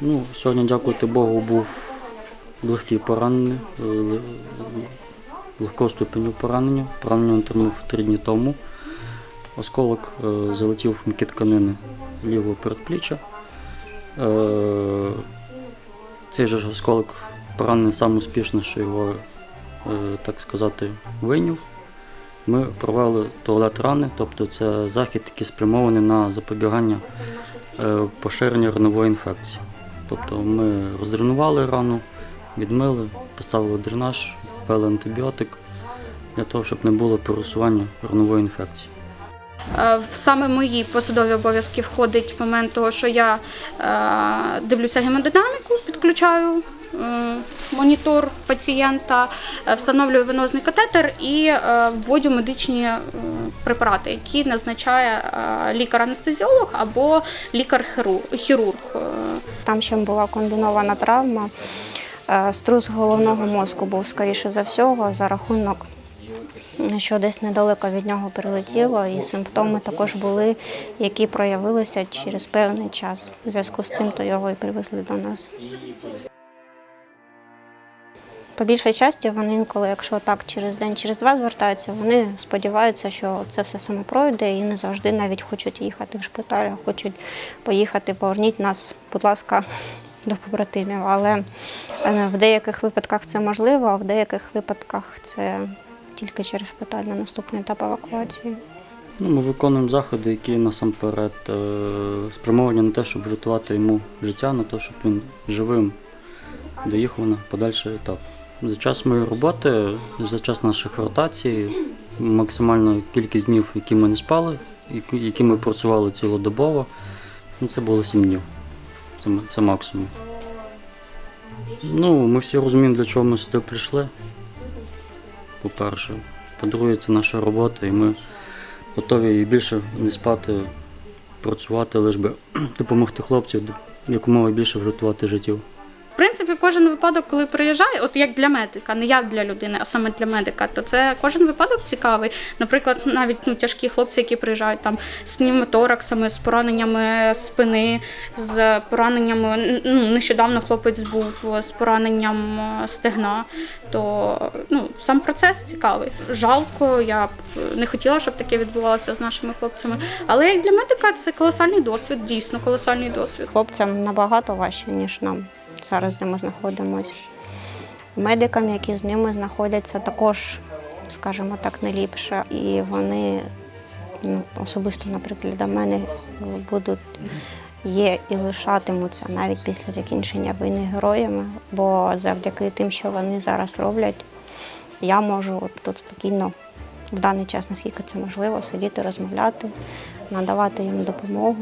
Ну, сьогодні, дякувати Богу, був легкий поранений, е, легкого ступеню поранення. Поранення отримав три дні тому. Осколок е, залетів в тканини лівого передпліччя. Е, Цей же ж осколок поранений що його, так сказати, вийняв. Ми провели туалет рани, тобто це захід, який спрямований на запобігання поширення ранової інфекції. Тобто ми роздренували рану, відмили, поставили дренаж, ввели антибіотик для того, щоб не було пересування ранової інфекції. Е, В саме мої посадові обов'язки входить момент того, що я е, дивлюся гемодинаміку, підключаю е, монітор пацієнта, встановлюю венозний катетер і вводю медичні препарати, які назначає лікар-анестезіолог або лікар-хірург. Там ще була комбінована травма. Е, Струс головного мозку був скоріше за всього за рахунок, що десь недалеко від нього прилетіло, і симптоми також були, які проявилися через певний час. У зв'язку з цим то його і привезли до нас. По більшій часті вони інколи, якщо так через день, через два звертаються, вони сподіваються, що це все само пройде і не завжди навіть хочуть їхати в шпиталь, хочуть поїхати, поверніть нас, будь ласка, до побратимів. Але е, в деяких випадках це можливо, а в деяких випадках це тільки через шпиталь на наступний етап евакуації. Ну, ми виконуємо заходи, які насамперед е, спрямовані на те, щоб врятувати йому життя, на те, щоб він живим доїхав на подальший етап. За час моєї роботи, за час наших ротацій, максимальна кількість днів, які ми не спали, які- ми працювали цілодобово, ну, це було 7 днів. Це, це максимум. Ну, ми всі розуміємо, для чого ми сюди прийшли. По-перше. По-друге, це наша робота, і ми готові і більше не спати, працювати, лише би допомогти хлопцям якомога більше врятувати життів. Принципі, кожен випадок, коли приїжджає, от як для медика, не як для людини, а саме для медика, то це кожен випадок цікавий. Наприклад, навіть ну, тяжкі хлопці, які приїжджають там з пневмотораксами, з пораненнями спини, з пораненнями. Ну, нещодавно хлопець був з пораненням е, стегна. То ну, сам процес цікавий. Жалко, я б не хотіла, щоб таке відбувалося з нашими хлопцями. Але як для медика це колосальний досвід, дійсно колосальний досвід. Хлопцям набагато важче, ніж нам зараз, де ми знаходимося. Медикам, які з ними знаходяться, також, скажімо так, не ліпше. І вони ну, особисто, наприклад, для мене будуть є і лишатимуться навіть після закінчення війни героями, бо завдяки тим, що вони зараз роблять, я можу от тут спокійно в даний час, наскільки це можливо, сидіти, розмовляти, надавати їм допомогу.